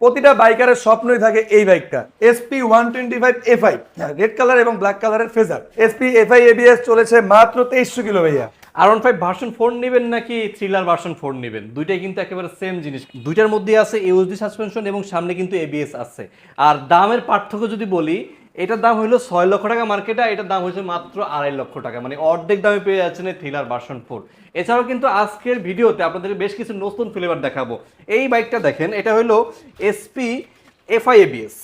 প্রতিটা বাইকারের স্বপ্নই থাকে এই বাইকটা। SP one twenty five F FI red colour এবং ব্ল্যাক কালারের ফেজার এসপি এফআই এবিএস চলেছে মাত্র তেইশশো কিলো ভাইয়া। R one five version four নেবেন নাকি থ্রিলার ভার্সন ফোর নেবেন? দুইটাই কিন্তু একেবারে সেম জিনিস। দুইটার মধ্যে আছে ইউএসডি সাসপেনশন এবং সামনে কিন্তু এবিএস আছে। আর দামের পার্থক্য যদি বলি এটার দাম হলো ছয় লক্ষ টাকা মার্কেটে এটার দাম হয়েছে মাত্র আড়াই লক্ষ টাকা। মানে অর্ধেক দামে পেয়ে যাচ্ছেন এই থ্রিলার ভার্সন ফোর এছাড়াও কিন্তু আজকের ভিডিওতে আপনাদের বেশ কিছু নতুন ফ্লেভার দেখাবো। এই বাইকটা দেখেন, এটা হলো এসপি এফআই এবিএস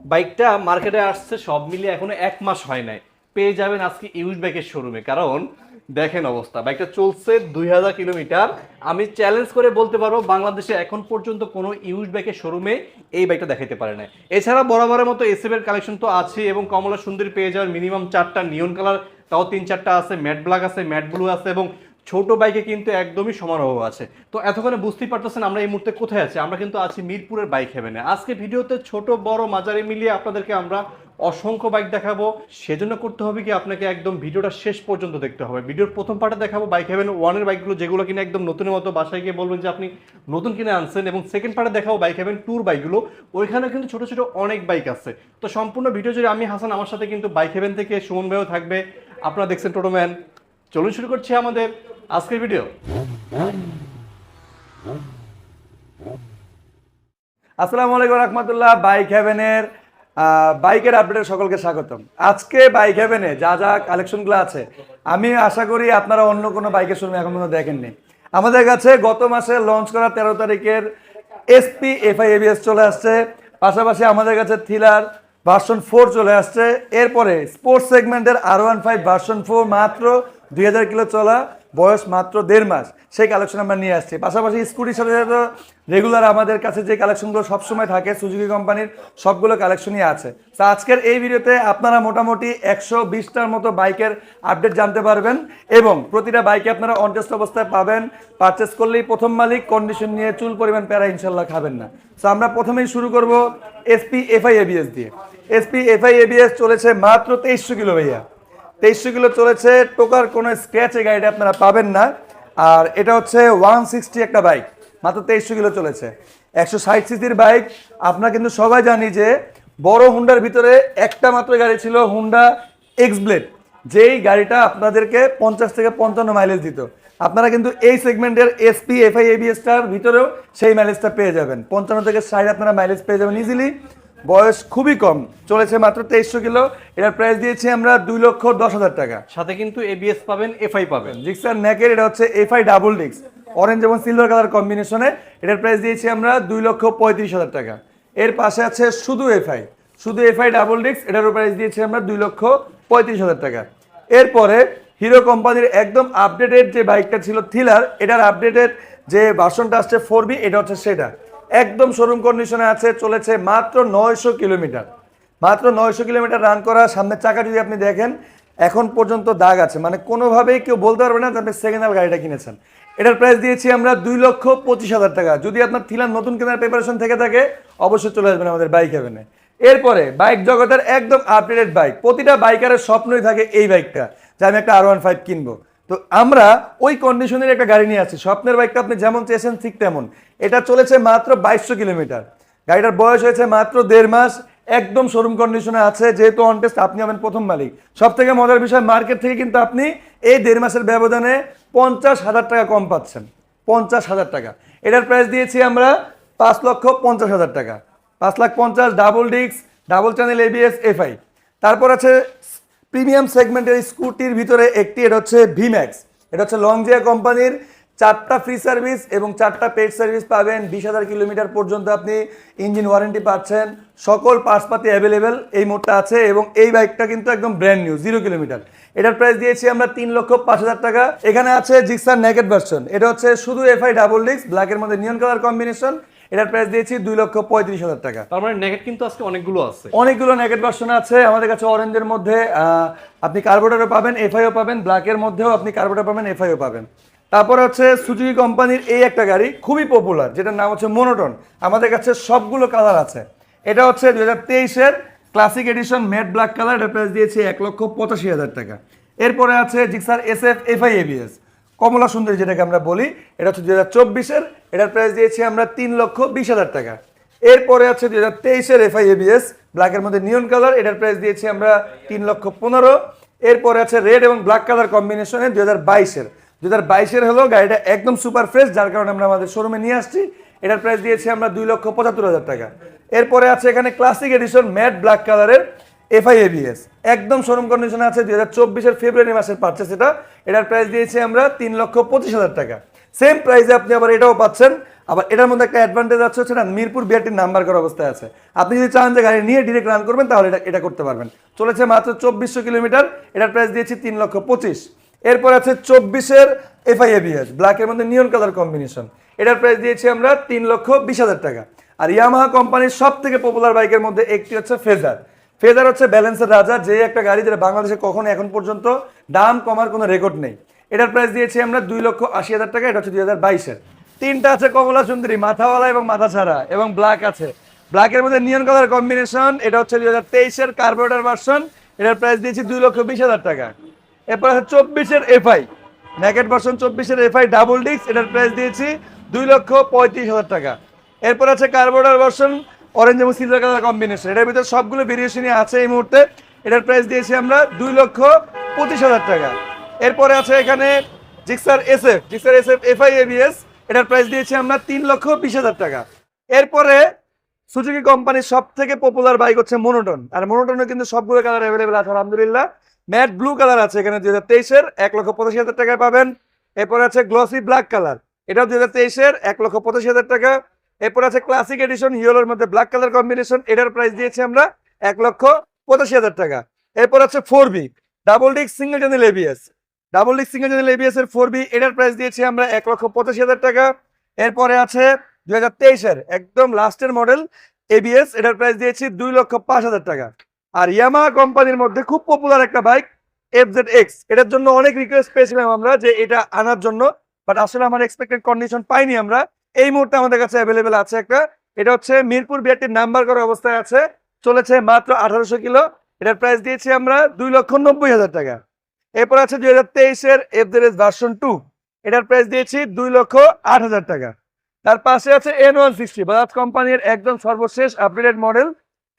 বাইকটা মার্কেটে আসছে, সব মিলিয়ে এখনও এক মাস হয় নাই। পেয়ে যাবেন আজকে ইউজ বাইকের শোরুমে কারণ দেখেন অবস্থা। বাইকটা চলছে দুই হাজার কিলোমিটার। আমি চ্যালেঞ্জ করে বলতে পারব, বাংলাদেশে এখন পর্যন্ত কোনো ইউজ বাইকের শোরুমে এই বাইকটা দেখাতে পারে না এছাড়া বরাবরের মতো এর কালেকশন তো আছে এবং কমলা সুন্দরী পেয়ে যাওয়ার মিনিমাম চারটা নিয়ন কালার তাও তিন চারটা আছে ম্যাট ব্ল্যাক আছে ম্যাট ব্লু আছে এবং ছোট বাইকে কিন্তু একদমই সমারোহ আছে। তো এতক্ষণে বুঝতেই পারতেছেন আমরা এই মুহূর্তে কোথায় আছি। আমরা কিন্তু আছি মিরপুরের বাইক হেভেনে। আজকে ভিডিওতে ছোট, বড়, মাঝারি মিলিয়ে আপনাদেরকে আমরা অসংখ্য বাইক দেখাবো। সেজন্য করতে হবে কি, আপনাকে একদম ভিডিওটা শেষ পর্যন্ত দেখতে হবে। ভিডিওর প্রথম পার্টে দেখাবো বাইক হেভেন ওয়ানের বাইকগুলো, যেগুলো কিনা একদম নতুনের মতো বাসায় গিয়ে বলবেন যে আপনি নতুন কিনে আনছেন। এবং সেকেন্ড পার্টে দেখাবো বাইক হেভেন ট্যুর বাইকগুলো। ওইখানে কিন্তু ছোট ছোট অনেক বাইক আছে। তো সম্পূর্ণ ভিডিও জুড়ে আমি, হাসান, আমার সাথে কিন্তু বাইক হেভেন থেকে সুমন ভাইও থাকবে। আপনারা দেখছেন টোটোম্যান চলুন শুরু করছি আমাদের আজকের ভিডিও। আসসালামু আলাইকুম রহমতুল্লাহ, বাইক হ্যাভেনের বাইকের আপডেটে সকলকে স্বাগতম। আজকে বাইক হ্যাভেনে যা যা কালেকশনগুলো আছে, আমি আশা করি আপনারা অন্য কোনো বাইকের শোরুমে এখন পর্যন্ত দেখেননি। আমাদের কাছে গত মাসে লঞ্চ করা তেরো তারিখের এসপি এফআই এবিএস চলে আসছে, পাশাপাশি আমাদের কাছে থ্রিলার ভার্সন ফোর চলে আসছে, এরপরে স্পোর্টস সেগমেন্টের R one five version four মাত্র দুই হাজার কিলো চলা বয়স মাত্র দেড় মাস, সেই কালেকশন আমরা নিয়ে আসছি। পাশাপাশি স্কুটির সাথে সাথে রেগুলার আমাদের কাছে যে কালেকশনগুলো সবসময় থাকে সুজুকি কোম্পানির সবগুলো কালেকশনই আছে। তো আজকের এই ভিডিওতে আপনারা মোটামুটি একশো বিশটার মতো বাইকের আপডেট জানতে পারবেন এবং প্রতিটা বাইকে আপনারা অনটেস্ট অবস্থায় পাবেন। পারচেস করলেই প্রথম মালিক কন্ডিশন নিয়ে চুল পরিমাণ, প্যারা ইনশাল্লাহ খাবেন না। তো আমরা প্রথমেই শুরু করব এসপি এফআই এবিএস দিয়ে। এসপি এফআই এবিএস চলেছে মাত্র তেইশশো কিলো ভাইয়া। তেইশশো কিলো চলেছে, টোকার কোনো স্ক্র্যাচে গাড়িটা আপনারা পাবেন না। আর এটা হচ্ছে ওয়ান সিক্সটি একটা বাইক মাত্র তেইশশো কিলো চলেছে। একশো ষাট সিসির বাইক আপনারা কিন্তু সবাই জানি যে বড় হুন্ডার ভিতরে একটা মাত্র গাড়ি ছিল হুন্ডা এক্স ব্লেড যেই গাড়িটা আপনাদেরকে পঞ্চাশ থেকে পঞ্চান্ন মাইলেজ দিত। আপনারা কিন্তু এই সেগমেন্টের এসপি এফআই এবিএসটার ভিতরেও সেই মাইলেজটা পেয়ে যাবেন। পঞ্চান্ন থেকে ষাট আপনারা মাইলেজ পেয়ে যাবেন ইজিলি বয়স খুবই কম চলেছে মাত্র তেইশশো কিলো। এটার প্রাইস দিয়েছি আমরা দুই লক্ষ দশ হাজার টাকা। সাথে কিন্তু এবিএস পাবেন এফআই পাবেন। জিক্সার নেকের এটা হচ্ছে এফআই ডাবল ডিক্স অরেঞ্জ এবং সিলভার কালার কম্বিনেশনে এটার প্রাইস দিয়েছি আমরা দুই লক্ষ পঁয়ত্রিশ হাজার টাকা। এর পাশে আছে শুধু এফআই শুধু এফআই ডাবল ডিক্স এটারও প্রাইস দিয়েছি আমরা দুই লক্ষ পঁয়ত্রিশ হাজার টাকা। এরপরে হিরো কোম্পানির একদম আপডেটেড যে বাইকটা ছিল থ্রিলার এটার আপডেটেড যে ভার্সনটা আসছে ফোর বি এটা হচ্ছে সেটা। একদম শোরুম কন্ডিশনে আছে, চলেছে মাত্র নয়শো কিলোমিটার। মাত্র নয়শো কিলোমিটার রান করা, সামনের চাকা যদি আপনি দেখেন, এখন পর্যন্ত দাগ আছে। মানে কোনোভাবেই কেউ বলতে পারবে না যে আপনি সেকেন্ড হ্যান্ড গাড়িটা কিনেছেন। এটার প্রাইস দিয়েছি আমরা দুই লক্ষ পঁচিশ হাজার টাকা। যদি আপনার থিলার নতুন কেনার প্রিপারেশন থেকে থাকে, অবশ্যই চলে আসবেন আমাদের বাইক হেভেনে এরপরে বাইক জগতের একদম আপডেটেড বাইক প্রতিটা বাইকারের স্বপ্নই থাকে এই বাইকটা যে আমি একটা আর ওয়ান ফাইভ কিনবো। তো আমরা ওই কন্ডিশনের একটা গাড়ি নিয়ে আসছি। স্বপ্নের বাইকটা আপনি যেমন চেয়েছেন ঠিক তেমন। এটা চলেছে মাত্র বাইশশো কিলোমিটার। গাড়িটার বয়স হয়েছে মাত্র দেড় মাস, একদম শোরুম কন্ডিশনে আছে, যেহেতু অন টেস্ট আপনি হবেন প্রথম মালিক। সব থেকে মজার বিষয় মার্কেট থেকে কিন্তু আপনি এই দেড় মাসের ব্যবধানে পঞ্চাশ হাজার টাকা কম পাচ্ছেন। পঞ্চাশ হাজার টাকা। এটার প্রাইস দিয়েছি আমরা পাঁচ লক্ষ পঞ্চাশ হাজার টাকা। পাঁচ লাখ পঞ্চাশ ডাবল ডিক্স ডাবল চ্যানেল এবিএস এফআই তারপর আছে প্রিমিয়াম সেগমেন্টের স্কুটির ভিতরে একটি, এটা হচ্ছে ভিম্যাক্স এটা হচ্ছে লংজিয়া কোম্পানির চারটা ফ্রি সার্ভিস এবং চারটা পেড সার্ভিস পাবেন। বিশ হাজার কিলোমিটার পর্যন্ত আপনি ইঞ্জিন ওয়ারেন্টি পাচ্ছেন। সকল পার্টসপাতি অ্যাভেলেবেল এই মোডটা আছে এবং এই বাইকটা কিন্তু একদম ব্র্যান্ড নিউ জিরো কিলোমিটার এটার প্রাইস দিয়েছি আমরা তিন লক্ষ পাঁচ হাজার টাকা। এখানে আছে জিক্সার নেকেট ভার্সন এটা হচ্ছে শুধু এফআই ডাবল ডিক্স ব্ল্যাকের মধ্যে নিয়ন কালার কম্বিনেশন এটার প্রাইস দিয়েছি দুই লক্ষ পঁয়ত্রিশ হাজার টাকা। তার মানে নেগেট কিন্তু আজকে অনেকগুলো আছে। অনেকগুলো নেগেট ভার্সন আছে। আমাদের কাছে অরেঞ্জের মধ্যে আপনি কার্বোটারও পাবেন এফআইও পাবেন ব্ল্যাকের মধ্যেও আপনি কার্বোটার পাবেন এফআইও পাবেন। তারপর হচ্ছে সুজুকি কোম্পানির এই একটা গাড়ি খুবই পপুলার যেটার নাম হচ্ছে মোনোটন আমাদের কাছে সবগুলো কালার আছে। এটা হচ্ছে দু হাজার তেইশের classic edition matte black colour এটা প্রাইস দিয়েছে এক লক্ষ পঁচাশি হাজার টাকা। এরপরে আছে Gixxer S F FI ABS কমলা সুন্দরী যেটাকে আমরা বলি এটা হচ্ছে দু হাজার চব্বিশের এটার প্রাইস দিয়েছি আমরা তিন লক্ষ বিশ হাজার টাকা। এরপরে আছে দুই হাজার তেইশের এফআই এবিএস ব্ল্যাকের মধ্যে নিয়ন কালার এটার প্রাইস দিয়েছি আমরা তিন লক্ষ পনেরো। এরপরে আছে রেড এবং ব্ল্যাক কালার কম্বিনেশনে দুই হাজার বাইশের। দু হাজার বাইশের হলো গাড়িটা একদম সুপার ফ্রেশ যার কারণে আমরা আমাদের শোরুমে নিয়ে আসছি। এটার প্রাইস দিয়েছি আমরা দুই লক্ষ পঁচাত্তর হাজার টাকা। এরপরে আছে এখানে ক্লাসিক এডিশন ম্যাট ব্ল্যাক কালারের এফআই এবিএস একদম শোরুম কন্ডিশনে আছে দুই হাজার চব্বিশের ফেব্রুয়ারি মাসের পারচেস এটা। এটার প্রাইস দিয়েছি আমরা তিন লক্ষ পঁচিশ হাজার টাকা। সেম প্রাইসে আপনি আবার এটাও পাচ্ছেন। আবার এটার মধ্যে একটা অ্যাডভান্টেজ আছে হচ্ছে না, মিরপুর বিআরটির নাম্বার করা অবস্থায় আছে। আপনি যদি চান যে গাড়ি নিয়ে ডিরেক্ট রান করবেন, তাহলে এটা এটা করতে পারবেন। চলেছে মাত্র চব্বিশশো কিলোমিটার, এটার প্রাইস দিয়েছি তিন লক্ষ পঁচিশ। এরপর আছে চব্বিশের এফআই এবিএস ব্ল্যাকের মধ্যে নিয়ন কালার কম্বিনেশন এটার প্রাইস দিয়েছি আমরা তিন লক্ষ বিশ হাজার টাকা। আর ইয়ামাহা কোম্পানির সব থেকে পপুলার বাইকের মধ্যে একটি হচ্ছে ফেজার ফেজার হচ্ছে ব্যালেন্সের রাজা যে একটা গাড়ি যেটা বাংলাদেশে কখনো এখন পর্যন্ত দাম কমার কোনো রেকর্ড নেই। এটার প্রাইস দিয়েছি আমরা দুই লক্ষ আশি হাজার টাকা, এটা হচ্ছে দুই হাজার বাইশের। তিনটা আছে কমলা সুন্দরী, মাথাওয়ালা এবং মাথা ছাড়া এবং ব্ল্যাক আছে। ব্ল্যাকের মধ্যে নিয়ন কালার কম্বিনেশন এটা হচ্ছে দুই হাজার তেইশের কার্বোরেটার ভার্সন এটার প্রাইস দিয়েছি দুই লক্ষ বিশ হাজার টাকা। এরপর আছে চব্বিশের এফআই ন্যাকেট ভার্সন চব্বিশের এফআই ডাবল ডিস্ক এটার প্রাইস দিয়েছি দুই লক্ষ পঁয়ত্রিশ হাজার টাকা। এরপর আছে কার্বোরেটার ভার্সন অরেঞ্জ এবং সিলভার কালার কম্বিনেশন এটার ভিতরে সবগুলো ভেরিয়েশনই আছে এই মুহূর্তে। এটার প্রাইস দিয়েছি আমরা দুই লক্ষ পঁচিশ হাজার টাকা। এরপরে আছে এখানে Gixxer SF Gixxer SF FI ABS এটার প্রাইস দিয়েছি আমরা তিন লক্ষ বিশ হাজার টাকা। এরপরে সুজুকি কোম্পানির সব থেকে পপুলার বাইক হচ্ছে মনোটন আর মনোটনে কিন্তু সবগুলো কালার অ্যাভেলেবেল আছে, আলহামদুলিল্লাহ। ম্যাট ব্লু কালার আছে এখানে দুই হাজার তেইশের, এক লক্ষ পঁচাশি হাজার টাকায় পাবেন। এরপর আছে গ্লসি ব্ল্যাক কালার এটাও দুই হাজার তেইশের, এক লক্ষ পঁচাশি হাজার টাকা। এরপর আছে ক্লাসিক এডিশন ইয়েলোর মধ্যে ব্ল্যাক কালার কম্বিনেশন এটার প্রাইস দিয়েছি আমরা এক লক্ষ পঁচাশি হাজার টাকা। এরপর আছে four V double disc single channel ABS double disc single channel ABS এর ফোর বি এটার প্রাইস দিয়েছি আমরা এক লক্ষ পঁচাশি হাজার টাকা। এরপরে আছে দুই হাজার তেইশের একদম লাস্টের মডেল এবিএস এটার প্রাইস দিয়েছি দুই লক্ষ পাঁচ হাজার টাকা। আর ইয়ামা কোম্পানির মধ্যে খুব পপুলার একটা বাইক এফ জেড এক্স এটার জন্য অনেক রিকোয়েস্ট পেয়েছিলাম আমরা যে এটা আনার জন্য বাট আসলে আমার এক্সপেক্টেড কন্ডিশন পাইনি আমরা। এই মুহূর্তে আমাদের কাছে অ্যাভেলেবেল আছে একটা, এটা হচ্ছে মিরপুর বিআরটির নাম্বার করা অবস্থায় আছে, চলেছে মাত্র আঠারোশো কিলো। এটার প্রাইস দিয়েছি আমরা দুই লক্ষ নব্বই হাজার টাকা। এরপর আছে দুই হাজার তেইশের F Z S version two এটার প্রাইস দিয়েছি দুই লক্ষ আট হাজার টাকা। তার পাশে আছে এন ওয়ান সিক্সটি বাজাজ কোম্পানির একদম সর্বশেষ updated model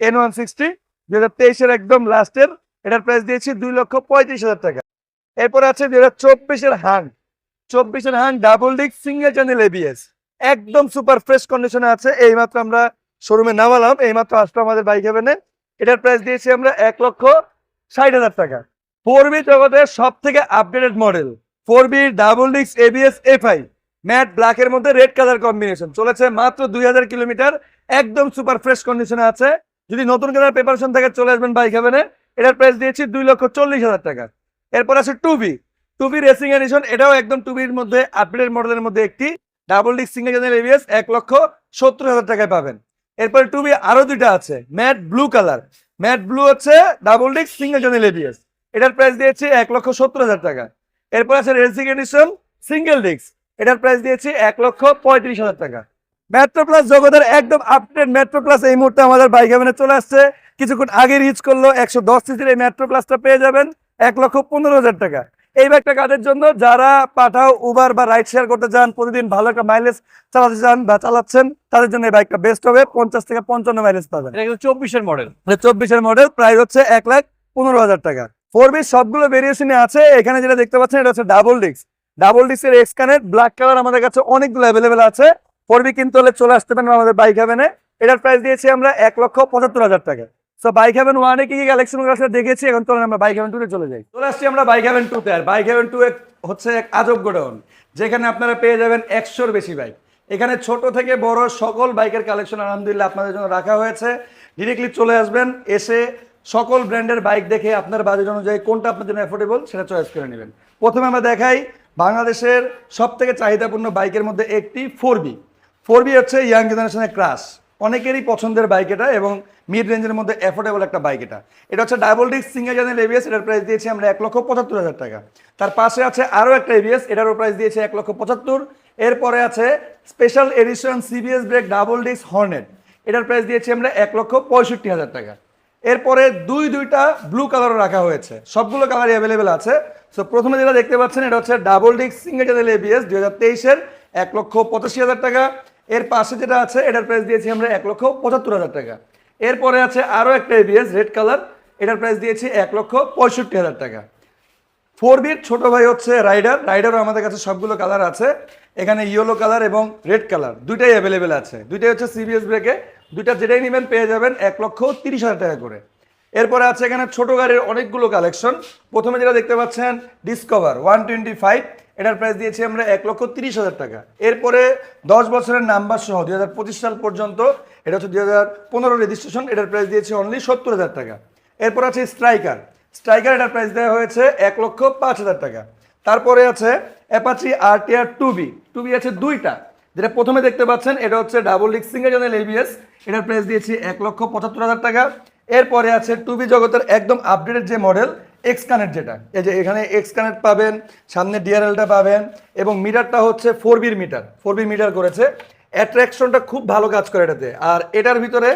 N one sixty দুই হাজার তেইশের একদম লাস্টের এটার প্রাইস দিয়েছি দুই লক্ষ পঁয়ত্রিশ হাজার টাকা। এরপর আছে দুই হাজার চব্বিশের হাং চব্বিশের Hang double disc single channel ABS একদম সুপার ফ্রেশ কন্ডিশনে আছে। এইমাত্র আমরা শোরুমে নামালাম। এইমাত্র আসলো আমাদের বাইক হেভেনে এটার প্রাইস দিয়েছি আমরা এক লক্ষ ষাট হাজার টাকা। ফোর বি জগতের সব থেকে updated model four V double discs ABS FI matte ব্ল্যাকের মধ্যে রেড কালার কম্বিনেশন চলেছে মাত্র দুই হাজার কিলোমিটার। একদম সুপার ফ্রেশ কন্ডিশনে আছে। যদি নতুন কেনার প্রিপারেশন থেকে, চলে আসবেন বাইক হেভেনে এটার প্রাইস দিয়েছি দুই লক্ষ চল্লিশ হাজার টাকা। এরপর আছে two B two B racing edition এটাও একদম টু বির মধ্যে আপডেটেড মডেলের মধ্যে একটি। Double disc single channel ABS এক লক্ষ সত্তর হাজার টাকায় পাবেন। এরপরে টু বি আরও দুইটা আছে। Matte blue colour matte blue হচ্ছে double disc single channel ABS এটার প্রাইস দিয়েছি এক লক্ষ সত্তর হাজার টাকা। এরপর আছে রেসিং এডিশন সিঙ্গেল ডিক্স এটার প্রাইস দিয়েছি এক লক্ষ পঁয়ত্রিশ হাজার টাকা। মেট্রো প্লাস জগতের একদম আপডেট মেট্রো প্লাস এই মুহূর্তে আমাদের বাইক হেভেনে চলে আসছে। কিছুক্ষণ আগে রিচ করল একশো দশ সিসির এই মেট্রো প্লাসটা পেয়ে যাবেন এক লক্ষ পনেরো হাজার টাকা। এই ব্যাগটা কাদের জন্য? যারা পাঠাও উবার বা রাইড শেয়ার করতে চান প্রতিদিন ভালো একটা মাইলেজ চালাতে চান বা চালাচ্ছেন তাদের জন্য এই বাইকটা বেস্ট হবে। পঞ্চাশ থেকে পঞ্চান্ন মাইলেজ পাবেন। চব্বিশের মডেল চব্বিশের মডেল প্রাইস হচ্ছে এক লাখ পনেরো হাজার টাকা। ফোর বি সবগুলো ভেরিয়েশনে আছে, এখানে যেটা দেখতে পাচ্ছেন এটা হচ্ছে ডাবল ডিস্ক ডাবল ডিস্কের এক্স কানের ব্ল্যাক কালার আমাদের কাছে অনেকগুলো অ্যাভেলেবেল আছে। ফোর বি কিনতে হলে চলে আসতে পারেন আমাদের বাইক হ্যাভেনে এটার প্রাইস দিয়েছি আমরা এক লক্ষ পঁচাত্তর হাজার টাকা। সো বাইক হ্যাভেন ওয়ানে কি কি কালেকশন দেখেছি, এখন চলেন আমরা বাইক হ্যাভেন টুতে চলে যাই। চলে আসছি আমরা বাইক হ্যাভেন টুতে আর বাইক হ্যাভেন টু হচ্ছে এক আজব গোডাউন, যেখানে আপনারা পেয়ে যাবেন একশোর বেশি বাইক এখানে ছোট থেকে বড় সকল বাইকের কালেকশন আলহামদুলিল্লাহ আপনাদের জন্য রাখা হয়েছে। ডিরেক্টলি চলে আসবেন, এসে সকল ব্র্যান্ডের বাইক দেখে আপনার বাজেট অনুযায়ী কোনটা আপনার জন্য অ্যাফোর্ডেবল সেটা চয়েস করে নেবেন। প্রথমে আমরা দেখাই বাংলাদেশের সব থেকে চাহিদাপূর্ণ বাইকের মধ্যে একটি ফোর বি। ফোর বি হচ্ছে ইয়াং জেনারেশনের ক্রাশ অনেকেরই পছন্দের বাইক এটা এবং মিড রেঞ্জের মধ্যে অ্যাফোর্ডেবল একটা বাইক এটা। এটা হচ্ছে double disc single channel ABS এটার প্রাইস দিয়েছি আমরা এক লক্ষ পঁচাত্তর হাজার টাকা। তার পাশে আছে আরও একটা এবিএস এটারও প্রাইস দিয়েছে এক লক্ষ পঁচাত্তর। এরপরে আছে special edition CBS brake double disc Hornet এটার প্রাইস দিয়েছি আমরা এক লক্ষ পঁয়ষট্টি হাজার টাকা। এরপরে দুই দুইটা ব্লু কালারও রাখা হয়েছে। সবগুলো কালারই অ্যাভেলেবেল আছে। সো প্রথমে যেটা দেখতে পাচ্ছেন, এটা হচ্ছে double disc single channel ABS দুই হাজার তেইশের এক লক্ষ পঁচাশি হাজার টাকা। এর পাশে যেটা আছে, এটার প্রাইস দিয়েছি আমরা এক লক্ষ পঁচাত্তর হাজার টাকা। এরপরে আছে আরও একটা এবিএস রেড কালার এটার প্রাইস দিয়েছি এক লক্ষ পঁয়ষট্টি হাজার টাকা। ফোর বির ছোট ভাই হচ্ছে রাইডার রাইডারও আমাদের কাছে সবগুলো কালার আছে। এখানে ইয়েলো কালার এবং রেড কালার দুইটাই অ্যাভেলেবেল আছে। দুইটাই হচ্ছে সিবিএস ব্রেকে দুইটা যেটাই নেবেন পেয়ে যাবেন এক লক্ষ তিরিশ হাজার টাকা করে। এরপরে আছে এখানে ছোট গাড়ির অনেকগুলো কালেকশন প্রথমে যেটা দেখতে পাচ্ছেন ডিসকভার ওয়ান টোয়েন্টি ফাইভ। এটার প্রাইস দিয়েছি আমরা এক লক্ষ তিরিশ হাজার টাকা। এরপরে দশ বছরের নাম্বার সহ দুই হাজার পঁচিশ সাল পর্যন্ত, এটা হচ্ছে দুই হাজার পনেরো রেজিস্ট্রেশন এটার প্রাইস দিয়েছি অনলি সত্তর হাজার টাকা। এরপর আছে স্ট্রাইকার স্ট্রাইকার এটার প্রাইস দেওয়া হয়েছে এক লক্ষ পাঁচ হাজার টাকা। তারপরে আছে অ্যাপাচি আর টি আর টু বি টু বি আছে দুইটা। যেটা প্রথমে দেখতে পাচ্ছেন, এটা হচ্ছে double disc single channel ABS এটার প্রাইস দিয়েছি এক লক্ষ পঁচাত্তর হাজার টাকা। এরপরে আছে টু বি জগতের একদম আপডেটেড যে মডেল এক্স কানেক্ট যেটা। এই যে এখানে এক্স কানেক্ট পাবেন, সামনে ডিআরএলটা পাবেন, এবং মিটারটা হচ্ছে ফোর বির মিটার। ফোর বির মিটার করেছে। অ্যাট্রাকশনটা খুব ভালো কাজ করে এটাতে। আর এটার ভিতরে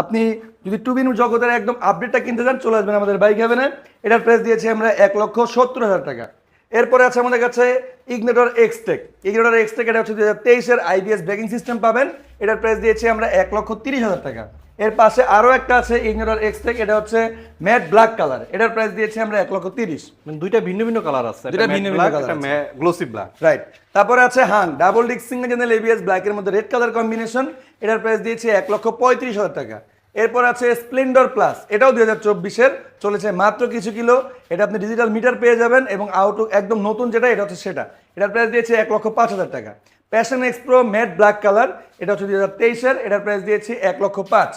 আপনি যদি টু বিন জগতের একদম আপডেটটা কিনতে চান, চলে আসবেন আমাদের বাইক হ্যাভেনে এটার প্রাইস দিয়েছি আমরা এক লক্ষ সত্তর হাজার টাকা। এরপরে আছে আমাদের কাছে ইগনেটর এক্সটেক ইগনেটর এক্সটেক এটা হচ্ছে দু হাজার তেইশের আইবিএস ব্রেকিং সিস্টেম পাবেন। এটার প্রাইস দিয়েছি আমরা এক লক্ষ তিরিশ হাজার টাকা। এর পাশে আরও একটা আছে ইগনেটর এক্সটেক এটা হচ্ছে ম্যাট ব্ল্যাক কালার এটার প্রাইস দিয়েছি আমরা এক লক্ষ তিরিশ। মানে দুইটা ভিন্ন ভিন্ন কালার আছে। দুইটা ভিন্ন ভিন্ন গ্লোসি ব্ল্যাক রাইট তারপরে আছে Hang double disc single channel ABS ব্ল্যাকের মধ্যে রেড কালার কম্বিনেশন এটার প্রাইস দিয়েছি এক লক্ষ পঁয়ত্রিশ হাজার টাকা। এরপর আছে স্প্লেন্ডর প্লাস এটাও দুই হাজার চব্বিশের, চলেছে মাত্র কিছু কিলো। এটা আপনি ডিজিটাল মিটার পেয়ে যাবেন এবং আউট একদম নতুন যেটা, এটা হচ্ছে সেটা। এটার প্রাইস দিয়েছে এক লক্ষ পাঁচ হাজার টাকা। Passion XPro matte black colour এটা হচ্ছে দুই হাজার তেইশের, এটার প্রাইস দিয়েছি এক লক্ষ পাঁচ।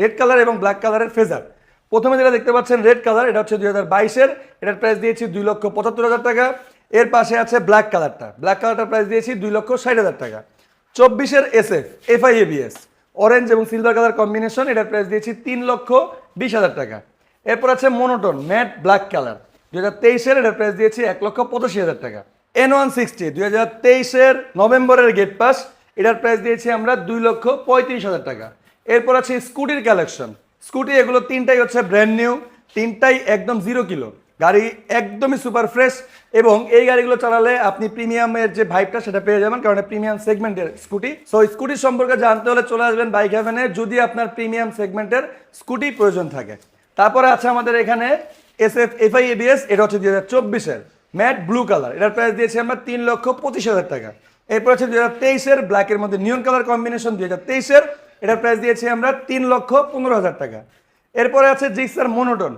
রেড কালার এবং ব্ল্যাক কালারের ফেজার প্রথমে যেটা দেখতে পাচ্ছেন রেড কালার এটা হচ্ছে দুই হাজার বাইশের, এটার প্রাইস দিয়েছি দুই লক্ষ পঁচাত্তর হাজার টাকা। এর পাশে আছে ব্ল্যাক কালারটা ব্ল্যাক কালারটার প্রাইস দিয়েছি দুই লক্ষ ষাট হাজার টাকা। চব্বিশের S F FI ABS orange এবং সিলভার কালার কম্বিনেশন এটার প্রাইস দিয়েছি তিন লক্ষ বিশ হাজার টাকা। এরপর আছে মনোটন ম্যাট ব্ল্যাক কালার দু হাজার তেইশের এটার প্রাইস দিয়েছি এক লক্ষ পঁচাশি হাজার টাকা। এন ওয়ান সিক্সটি দুই হাজার তেইশের নভেম্বরের গেট পাস এটার প্রাইস দিয়েছি আমরা দুই লক্ষ পঁয়ত্রিশ হাজার টাকা। এরপর আছে স্কুটির কালেকশন স্কুটি এগুলো তিনটাই হচ্ছে ব্র্যান্ড নিউ তিনটাই একদম জিরো কিলো গাড়ি একদমই সুপার ফ্রেশ এবং এই গাড়িগুলো চালালে আপনি প্রিমিয়ামের যে ভাইবটা সেটা পেয়ে যাবেন, কারণ প্রিমিয়াম সেগমেন্টের স্কুটি সো স্কুটি সম্পর্কে জানতে হলে চলে আসবেন বাইক হ্যাভেনে যদি আপনার প্রিমিয়াম সেগমেন্টের স্কুটি প্রয়োজন থাকে। তারপরে আছে আমাদের এখানে এস এফ এফআই এবিএস এটা হচ্ছে দুই হাজার চব্বিশের ম্যাট ব্লু কালার এটার প্রাইস দিয়েছি আমরা তিন লক্ষ পঁচিশ হাজার টাকা। এরপর আছে দুই হাজার তেইশের ব্ল্যাকের মধ্যে নিয়ন কালার কম্বিনেশন দুই হাজার তেইশের, এটার প্রাইস দিয়েছি আমরা তিন লক্ষ পনেরো হাজার টাকা। এরপরে আছে জিক্সার মনোটন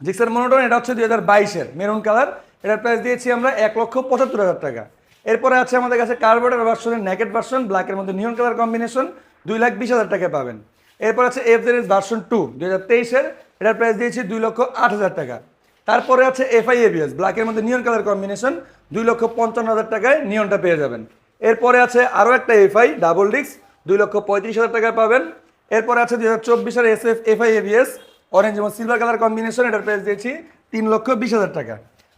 জিক্সার মনোটন এটা হচ্ছে দুই হাজার বাইশের। মেরুন কালার, এটার প্রাইস দিয়েছি আমরা এক লক্ষ পঁচাত্তর হাজার টাকা। এরপরে আছে আমাদের কাছে কার্বোরেটার ভার্সনের নেকেট ভার্সন ব্ল্যাকের মধ্যে নিয়ন কালার কম্বিনেশন দুই লাখ বিশ হাজার টাকা পাবেন। এরপর আছে এফ জেড ভার্সন টু দুই হাজার তেইশের, এটার প্রাইস দিয়েছি দুই লক্ষ আট হাজার টাকা। তারপরে আছে এফআই এবিএস ব্ল্যাকের মধ্যে নিয়ন কালার কম্বিনেশন দুই লক্ষ পঞ্চান্ন হাজার টাকায় নিয়নটা পেয়ে যাবেন। এরপরে আছে আরও একটা এফআই ডাবল ডিক্স দুই লক্ষ পঁয়ত্রিশ হাজার টাকায় পাবেন। এরপরে আছে দুই হাজার চব্বিশের S F FI ABS orange এবং সিলভার কালার কম্বিনেশন এটার প্রাইস দিয়েছি তিন লক্ষ বিশ হাজার টাকা।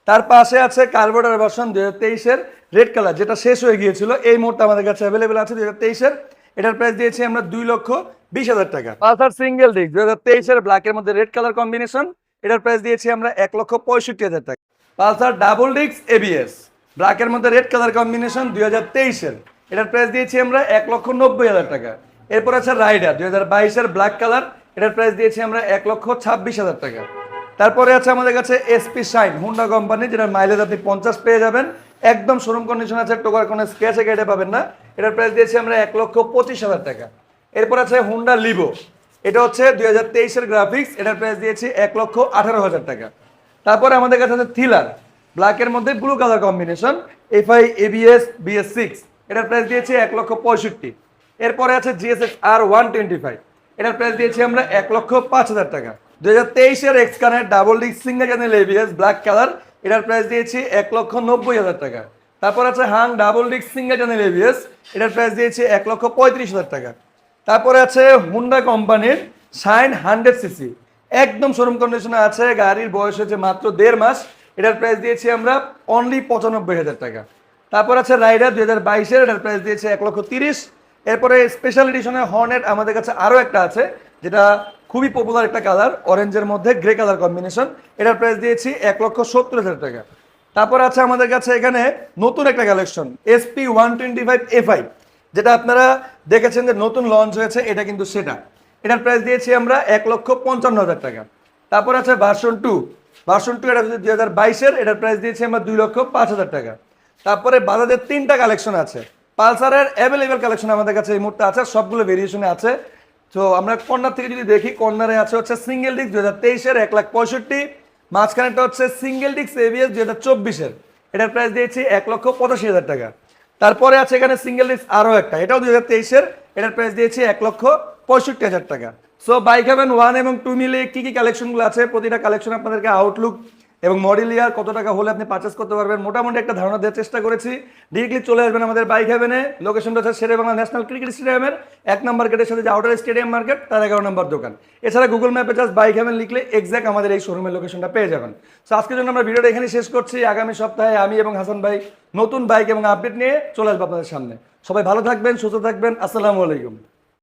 তার পাশে আছে কার্বোটার ভার্সন দুই হাজার তেইশের রেড কালার যেটা শেষ হয়ে গিয়েছিল এই মুহূর্তে আমাদের কাছে অ্যাভেলেবেল আছে দু হাজার তেইশের। এটার প্রাইস দিয়েছি আমরা দুই লক্ষ বিশ হাজার টাকা। পালসার সিঙ্গেল ডিস্ক দু হাজার তেইশের ব্ল্যাকের মধ্যে রেড কালার কম্বিনেশন এটার প্রাইস দিয়েছি আমরা এক লক্ষ পঁয়ষট্টি হাজার টাকা। পালসার ডাবল ডিস্ক এবিএস ব্ল্যাকের মধ্যে রেড কালার কম্বিনেশন দুই হাজার তেইশের। এটার প্রাইস দিয়েছি আমরা এক লক্ষ নব্বই হাজার টাকা। এরপর আছে রাইডার দুই হাজার বাইশের ব্ল্যাক কালার এটার প্রাইস দিয়েছি আমরা এক লক্ষ ছাব্বিশ হাজার টাকা। তারপরে আছে আমাদের কাছে এসপি শাইন হুন্ডা কোম্পানি যেটার মাইলেজ আপনি পঞ্চাশ পেয়ে যাবেন। একদম শোরুম কন্ডিশন আছে, টোকার কোনো স্ক্র্যাচে কেটে পাবেন না। এটার প্রাইস দিয়েছি আমরা এক লক্ষ পঁচিশ হাজার টাকা। এরপর আছে হুন্ডা লিভো এটা হচ্ছে দুই হাজার তেইশের গ্রাফিক্স এটার প্রাইস দিয়েছি এক লক্ষ আঠারো হাজার টাকা। তারপরে আমাদের কাছে আছে থ্রিলার ব্ল্যাকের মধ্যে blue colour combination FI ABS BS six এটার প্রাইস দিয়েছি এক লক্ষ পঁয়ষট্টি। এরপরে আছে GSX R one twenty five এটার প্রাইস দিয়েছি আমরা এক লক্ষ পাঁচ হাজার টাকা। দু হাজার তেইশের X এক্সকানের double disc single black colour এটার প্রাইস দিয়েছি এক লক্ষ নব্বই হাজার টাকা। তারপর আছে হাং ডাবল ডিক সিঙ্গেল চ্যানেল এটার প্রাইস দিয়েছি এক লক্ষ পঁয়ত্রিশ হাজার টাকা। তারপরে আছে হুন্ডা কোম্পানির শাইন হান্ড্রেড সিসি একদম শোরুম কন্ডিশনে আছে, গাড়ির বয়স হয়েছে মাত্র দেড় মাস, এটার প্রাইস দিয়েছি আমরা অনলি পঁচানব্বই হাজার টাকা। তারপর আছে রাইডার দু হাজার বাইশের, এটার প্রাইস দিয়েছে এক লক্ষ তিরিশ। এরপরে স্পেশাল এডিশনের হর্নেট আমাদের কাছে আরও একটা আছে, যেটা খুবই পপুলার একটা কালার অরেঞ্জের মধ্যে গ্রে কালার কম্বিনেশন এটার প্রাইস দিয়েছি এক লক্ষ সত্তর হাজার টাকা। তারপর আছে আমাদের কাছে এখানে নতুন একটা collection SP one twenty five A five যেটা আপনারা দেখেছেন যে নতুন লঞ্চ হয়েছে, এটা কিন্তু সেটা। এটার প্রাইস দিয়েছি আমরা এক লক্ষ পঞ্চান্ন হাজার টাকা। তারপর আছে ভার্সন টু ভার্সন টু এটা দুই হাজার বাইশের, এটার প্রাইস দিয়েছি আমরা দুই লক্ষ পাঁচ হাজার টাকা। তারপরে বাজাজের তিনটা কালেকশন আছে। পালসারের অ্যাভেলেবেল কালেকশন আমাদের কাছে এই মুহূর্তে আছে, সবগুলো ভেরিয়েশনে আছে। তো আমরা কর্নার থেকে যদি দেখি, কর্নারে আছে হচ্ছে সিঙ্গেল ডিস্ক দুই হাজার তেইশের এক লাখ পঁয়ষট্টি মাঝখানেটা হচ্ছে সিঙ্গেল ডিস্ক এবিএস দুই হাজার চব্বিশের। এটার প্রাইস দিয়েছি এক লক্ষ পঁচাশি হাজার টাকা। তারপরে আছে এখানে সিঙ্গেল ডিস্ক আরও একটা, এটাও দুই হাজার তেইশের, এটার প্রাইস দিয়েছি এক লক্ষ পঁয়ষট্টি হাজার টাকা। সো বাইক হ্যাভেন ওয়ান এবং টু মিলে কি কি কালেকশনগুলো আছে, প্রতিটা কালেকশন আপনাদেরকে আউটলুক এবং মডেল ইয়ার কত টাকা হলে আপনি পারচেস করতে পারবেন, মোটামুটি একটা ধারণা দেওয়ার চেষ্টা করেছি। ডিরেক্টলি চলে আসবেন আমাদের বাইক হ্যাভেনে লোকেশনটা হচ্ছে শেরে বাংলা ন্যাশনাল ক্রিকেট স্টেডিয়ামের এক নম্বর গেটের সাথে যে আউটার স্টেডিয়াম মার্কেট তার এগারো নম্বর দোকান। এছাড়া গুগল ম্যাপে জাস্ট বাইক হ্যাভেন লিখলে এক্স্যাক্ট আমাদের এই শোরুমের লোকেশনটা পেয়ে যাবেন। সো আজকের জন্য আমরা ভিডিওটা এখানে শেষ করছি। আগামী সপ্তাহে আমি এবং হাসান ভাই নতুন বাইক এবং আপডেট নিয়ে চলে আসব আপনাদের সামনে। সবাই ভালো থাকবেন, সুস্থ থাকবেন। আসসালামু আলাইকুম।